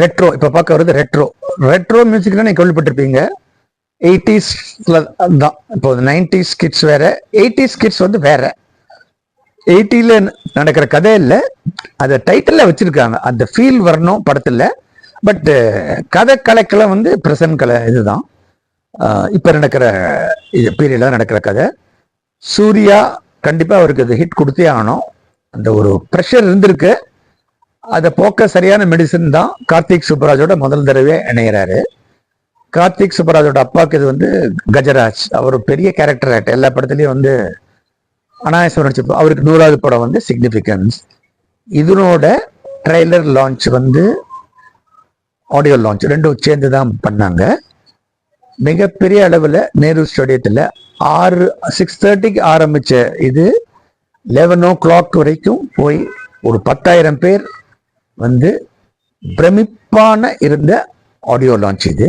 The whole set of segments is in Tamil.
ரெட்ரோ இப்போ பார்க்க வருது ரெட்ரோ ரெட்ரோ மியூசிக்னா நீங்க கேள்விப்பட்டிருப்பீங்க. எயிட்டிஸ்ல தான் இப்போ நைன்டிஸ் கிட்ஸ் வேற. எயிட்டிஸ் கிட்ஸ் வந்து வேற. எயிட்டில நடக்கிற கதை இல்லை. அதை டைட்டில் வச்சிருக்காங்க. அந்த ஃபீல் வரணும் படத்துல. பட் கதை கலைக்கெல்லாம் வந்து பிரசன்ட் கலை இதுதான். இப்போ நடக்கிற இது பீரியட்ல நடக்கிற கதை. சூர்யா கண்டிப்பா அவருக்கு அது ஹிட் கொடுத்தே ஆகணும். அந்த ஒரு ப்ரெஷர் இருந்திருக்கு. அதை போக்க சரியான மெடிசன் தான் கார்த்திக் சுப்பராஜோட முதல் தடவை இணைகிறாரு கார்த்திக் சுப்பராஜோட அப்பாவுக்கு இது வந்து கஜராஜ். அவர் பெரிய கேரக்டர் ஆக்டர் எல்லா படத்துலையும் வந்து அனாயசம் நடிச்சிருப்போம் அவருக்கு நூறாவது படம் வந்து சிக்னிஃபிகன்ஸ் இதனோட ட்ரெய்லர் லான்ச் வந்து ஆடியோ லான்ச் ரெண்டும் சேர்ந்து தான் பண்ணாங்க. மிகப்பெரிய அளவில் நேரு ஸ்டேடியத்தில் ஆறு சிக்ஸ் தேர்ட்டிக்கு ஆரம்பித்த இது லெவன் ஓ கிளாக் வரைக்கும் போய் ஒரு பத்தாயிரம் பேர் வந்து பிரமிப்பான இருந்த ஆடியோ லான்ச் இது.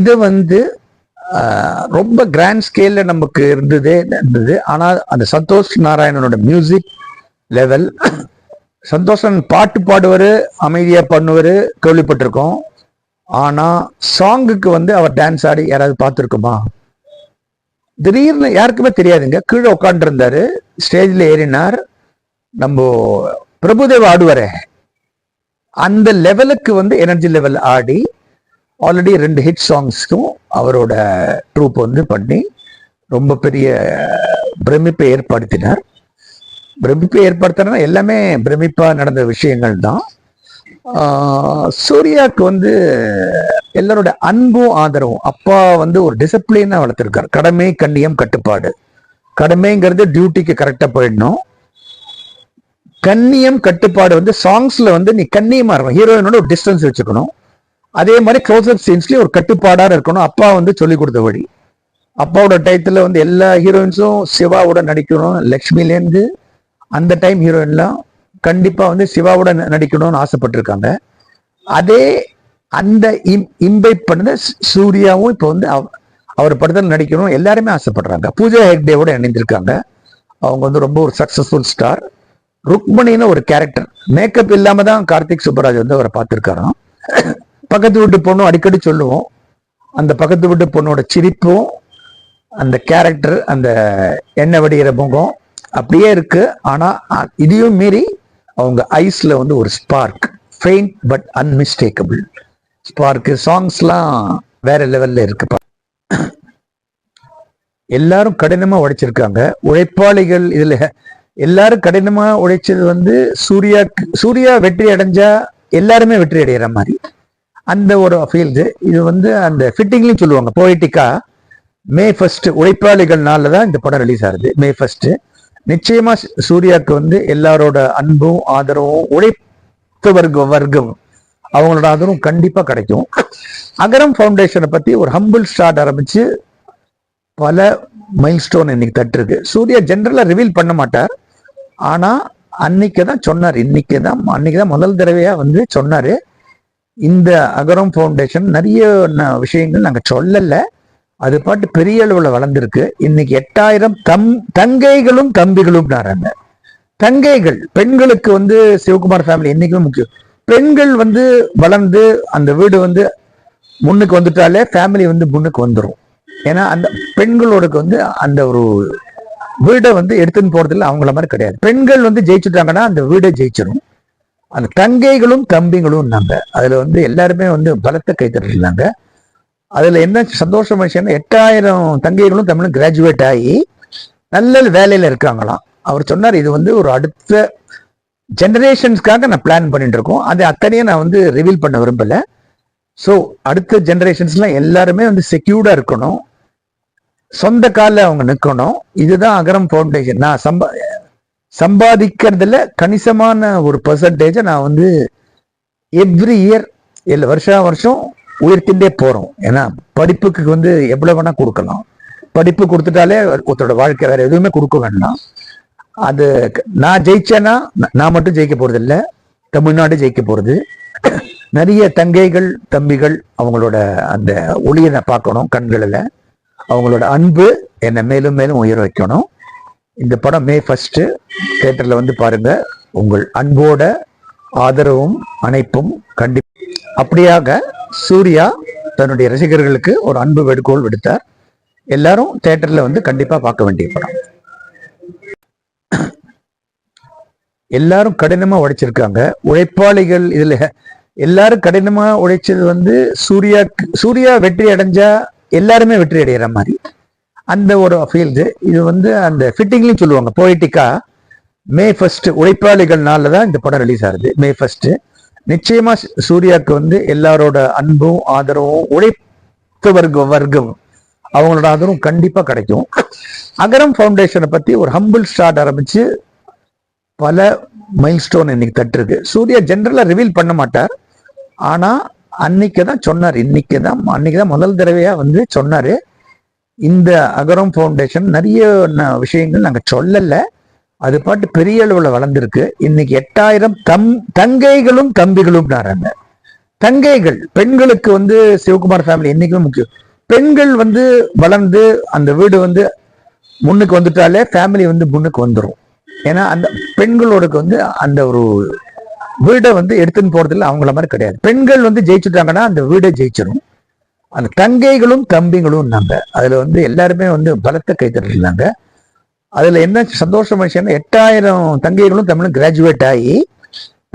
இது வந்து ரொம்ப கிராண்ட் ஸ்கேல்ல நமக்கு இருந்ததே இருந்தது. ஆனால் அந்த சந்தோஷ் நாராயணனோட மியூசிக் லெவல் சந்தோஷன் பாட்டு பாடுவர் அமைதியாக பண்ணுவார் கேள்விப்பட்டிருக்கோம். ஆனால் சாங்குக்கு வந்து அவர் டான்ஸ் ஆடி யாராவது பார்த்துருக்குமா? திடீர்னு யாருக்குமே தெரியாதுங்க. கீழே உட்காந்துருந்தாரு ஸ்டேஜில் ஏறினார். நம்ம பிரபுதேவ் ஆடுவாரே. அந்த லெவலுக்கு வந்து எனர்ஜி லெவல் ஆடி ஆல்ரெடி ரெண்டு ஹிட் சாங்ஸ்க்கும் அவரோட ட்ரூப் வந்து பண்ணி ரொம்ப பெரிய பிரமிப்பை ஏற்படுத்தினார். பிரமிப்பை ஏற்படுத்தினா எல்லாமே பிரமிப்பாக நடந்த விஷயங்கள் தான். சூர்யாவுக்கு வந்து எல்லாரோட அன்பும் ஆதரவும் அப்பா வந்து ஒரு டிசிப்ளினாக வளர்த்துருக்கார். கடமை கண்ணியம் கட்டுப்பாடு. கடமைங்கிறது டியூட்டிக்கு கரெக்டாக போயிடணும். கண்ணியம் கட்டுப்பாடு வந்து சாங்ஸ்ல வந்து நீ கண்ணியமா இருக்கும் ஹீரோயினோட ஒரு டிஸ்டன்ஸ் வச்சுக்கணும். அதே மாதிரி க்ளோஸ்அப் சீன்ஸ்லயும் ஒரு கட்டுப்பாடா இருக்கணும். அப்பா வந்து சொல்லி கொடுத்த வழி. அப்பாவோட டயத்துல வந்து எல்லா ஹீரோயின்ஸும் சிவாவோட நடிக்கணும். லக்ஷ்மிலேருந்து அந்த டைம் ஹீரோயின்லாம் கண்டிப்பா வந்து சிவாவோட நடிக்கணும்னு ஆசைப்பட்டிருக்காங்க. அதே அந்த இம் பண்ணத பண்ண சூர்யாவும் இப்போ வந்து அவ- அவர் படத்தில் நடிக்கணும் எல்லாருமே ஆசைப்படுறாங்க. பூஜா ஹெக்டேவோட இணைந்திருக்காங்க. அவங்க வந்து ரொம்ப ஒரு சக்சஸ்ஃபுல் ஸ்டார் ருக்மணின்னு ஒரு கேரக்டர் மேக்கப் இல்லாம தான் கார்த்திக் சுப்பராஜ் வந்து அவரை பார்த்துருக்காராம் பக்கத்து வீட்டு பொண்ணும் அடிக்கடி சொல்லுவோம். அந்த பக்கத்து வீட்டு பொண்ணோட சிரிப்பும் அந்த கேரக்டர் அந்த எண்ணெய் வடிகிற முகம் அப்படியே இருக்கு. ஆனா இதையும் மீறி அவங்க ஐஸ்ல வந்து ஒரு spark faint but unmistakable spark சாங்ஸ்லாம் வேற லெவல்ல இருக்கு. பா. எல்லாரும் கடினமா உழைச்சிருக்காங்க உழைப்பாளிகள் இதுல எல்லாரும் கடினமா உழைச்சது வந்து சூர்யா சூர்யா வெற்றி அடைஞ்சா எல்லாருமே வெற்றி அடைகிற மாதிரி. அந்த ஒரு ஃபீல்டு இது வந்து அந்த ஃபிட்டிங்லையும் சொல்லுவாங்க போயிட்டிக்கா மே ஃபர்ஸ்ட் உழைப்பாளிகள் நாளில் தான் இந்த படம் ரிலீஸ் ஆகுது மே ஃபர்ஸ்ட் நிச்சயமா சூர்யாவுக்கு வந்து எல்லாரோட அன்பும் ஆதரவும் உழைத்த வர்க்க வர்க்கம் அவங்களோட ஆதரவும் கண்டிப்பா கிடைக்கும். அகரம் ஃபவுண்டேஷனை பத்தி ஒரு ஹம்பிள் ஸ்டார்ட் ஆரம்பிச்சு பல மைல்ஸ்டோன் இன்னைக்கு தட்டிருக்கு. சூர்யா ஜென்ரலாக ரிவீல் பண்ண மாட்டார். ஆனால் அன்னைக்கு தான் சொன்னார். இன்னைக்கு தான் அன்னைக்கு தான் முதல் தடவையாக வந்து சொன்னார். இந்த அகரம் ஃபவுண்டேஷன் நிறைய ந- விஷயங்கள் நாங்கள் சொல்லலை. அது பாட்டு பெரிய அளவில் வளர்ந்துருக்கு. இன்னைக்கு எட்டாயிரம் தம் தங்கைகளும் தம்பிகளும் தங்கைகள் பெண்களுக்கு வந்து சிவகுமார் ஃபேமிலி என்றைக்குமே முக்கியம். பெண்கள் வந்து வளர்ந்து அந்த வீடு வந்து முன்னுக்கு வந்துட்டாலே ஃபேமிலி வந்து முன்னுக்கு வந்துடும் ஏன்னா அந்த பெண்களோடக்கு வந்து அந்த ஒரு வீடை வந்து எடுத்துன்னு போறதுல அவங்கள மாதிரி கிடையாது. பெண்கள் வந்து ஜெயிச்சுட்டாங்கன்னா அந்த வீடை ஜெயிச்சிடும் அந்த தங்கைகளும் தம்பிகளும் நாங்க அதுல வந்து எல்லாருமே வந்து பலத்த கைத்தறினாங்க அதுல என்ன சந்தோஷம் விஷயம்னா எட்டாயிரம் தங்கைகளும் தமிழும் கிராஜுவேட் ஆகி நல்ல வேலையில இருக்காங்களாம். அவர் சொன்னார் இது வந்து ஒரு அடுத்த ஜெனரேஷன்ஸ்க்காக நான் பிளான் பண்ணிட்டு இருக்கோம். அது அத்தனையும் நான் வந்து ரிவீல் பண்ண விரும்பல. ஸோ அடுத்த ஜெனரேஷன்ஸ்லாம் எல்லாருமே வந்து செக்யூர்டா இருக்கணும். சொந்த காலில் அவங்க நிற்கணும் இதுதான் அகரம் ஃபவுண்டேஷன் நான் சம்பா சம்பாதிக்கிறதுல கணிசமான ஒரு பர்சன்டேஜை நான் வந்து எவ்ரி இயர் இல்லை வருஷா வருஷம் உயர்த்திண்டே போகிறோம் ஏன்னா படிப்புக்கு வந்து எவ்வளோ வேணால் கொடுக்கலாம். படிப்பு கொடுத்துட்டாலே ஒருத்தரோட வாழ்க்கை வேற எதுவுமே கொடுக்க வேண்டாம். அது நான் ஜெயிச்சேன்னா நான் மட்டும் ஜெயிக்க போறது தமிழ்நாடு ஜெயிக்க போகிறது நிறைய தங்கைகள் தம்பிகள் அவங்களோட அந்த ஒளியை நான் பார்க்கணும் கண்களில். அவங்களோட அன்பு என்னை மேலும் மேலும் உயர வைக்கணும். இந்த படம் மே ஃபஸ்ட்டு தேட்டரில் வந்து பாருங்கள் உங்கள் அன்போட ஆதரவும் அணைப்பும் கண்டி அப்படியாக சூர்யா தன்னுடைய ரசிகர்களுக்கு ஒரு அன்பு வெடுக்கோள் விடுத்தார். எல்லாரும் தேட்டரில் வந்து கண்டிப்பாக பார்க்க வேண்டிய படம். எல்லாரும் கடினமாக உழைச்சிருக்காங்க. உழைப்பாளிகள் இதில் எல்லாரும் கடினமாக உழைச்சது வந்து சூர்யா சூர்யா வெற்றி அடைஞ்சா எல்லாருமே வெற்றி அடைகிற மாதிரி. அந்த ஒரு ஃபீல்டு இது வந்து அந்த ஃபிட்டிங்லையும் சொல்லுவாங்க போயிட்டிக்கா மே ஃபர்ஸ்ட் உழைப்பாளிகள் நாளில் தான் இந்த படம் ரிலீஸ் ஆகுது. மே ஃபர்ஸ்ட் நிச்சயமா சூர்யாவுக்கு வந்து எல்லாரோட அன்பும் ஆதரவும் உழைத்த வர்க்க வர்க்கம் அவங்களோட ஆதரவும் கண்டிப்பா கிடைக்கும். அகரம் ஃபவுண்டேஷனை பத்தி ஒரு ஹம்பிள் ஸ்டார்ட் ஆரம்பிச்சு பல மைல் ஸ்டோன் இன்னைக்கு தட்டிருக்கு. சூர்யா ஜென்ரலா ரிவீல் பண்ண மாட்டார். ஆனா அன்னைக்கு தான் சொன்னார். இன்னைக்கு தான் அன்னைக்கு தான் முதல் தடவையாக வந்து சொன்னார். இந்த அகரம் ஃபவுண்டேஷன் நிறைய ந- விஷயங்கள் நாங்கள் சொல்லலை. அது பாட்டு பெரிய அளவில் வளர்ந்துருக்கு. இன்னைக்கு எட்டாயிரம் தம் தங்கைகளும் தம்பிகளும் தங்கைகள் பெண்களுக்கு வந்து சிவகுமார் ஃபேமிலி என்றைக்குமே முக்கியம். பெண்கள் வந்து வளர்ந்து அந்த வீடு வந்து முன்னுக்கு வந்துட்டாலே ஃபேமிலி வந்து முன்னுக்கு வந்துடும் ஏன்னா அந்த பெண்களோடக்கு வந்து அந்த ஒரு வீடை வந்து எடுத்துன்னு போறதுல அவங்கள மாதிரி கிடையாது. பெண்கள் வந்து ஜெயிச்சுட்டாங்கன்னா அந்த வீடை ஜெயிச்சிடும் அந்த தங்கைகளும் தம்பிங்களும் நாங்க அதுல வந்து எல்லாருமே வந்து பலத்த கைத்தட்டிருந்தாங்க அதுல என்ன சந்தோஷம் விஷயம்னா எட்டாயிரம் தங்கைகளும் தமிழும் கிராஜுவேட் ஆகி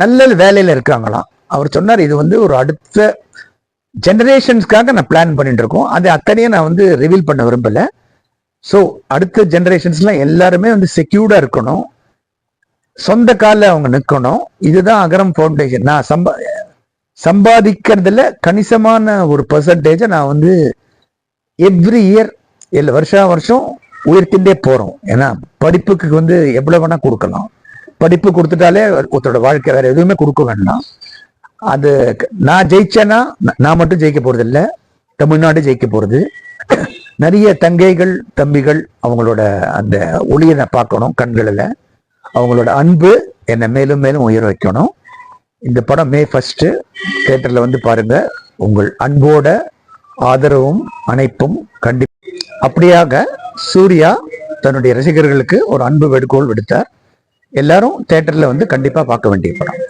நல்ல வேலையில இருக்காங்களாம். அவர் சொன்னார் இது வந்து ஒரு அடுத்த ஜெனரேஷன்ஸ்க்காக நான் பிளான் பண்ணிட்டு இருக்கோம். அது அத்தனையும் நான் வந்து ரிவீல் பண்ண விரும்பல. ஸோ அடுத்த ஜெனரேஷன்ஸ்லாம் எல்லாருமே வந்து செக்யூர்டா இருக்கணும். சொந்த காலில் அவங்க நிற்கணும் இதுதான் அகரம் ஃபவுண்டேஷன் நான் சம்பா சம்பாதிக்கிறதுல கணிசமான ஒரு பர்சன்டேஜை நான் வந்து எவ்ரி இயர் இல்லை வருஷா வருஷம் உயர்த்திண்டே போகிறோம் ஏன்னா படிப்புக்கு வந்து எவ்வளோ வேணால் கொடுக்கலாம். படிப்பு கொடுத்துட்டாலே ஒருத்தரோட வாழ்க்கை வேற எதுவுமே கொடுக்க வேண்டாம். அது நான் ஜெயிச்சேன்னா நான் மட்டும் ஜெயிக்க போறது தமிழ்நாடு ஜெயிக்க போகிறது நிறைய தங்கைகள் தம்பிகள் அவங்களோட அந்த ஒளியை நான் பார்க்கணும் கண்களில். அவங்களோட அன்பு என்னை மேலும் மேலும் உயர வைக்கணும். இந்த படம் மே ஃபஸ்ட்டு தேட்டரில் வந்து பாருங்கள் உங்கள் அன்போட ஆதரவும் அணைப்பும் கண்டி அப்படியாக சூர்யா தன்னுடைய ரசிகர்களுக்கு ஒரு அன்பு வேண்டுகோள் விடுத்தார். எல்லாரும் தேட்டரில் வந்து கண்டிப்பாக பார்க்க வேண்டிய படம்.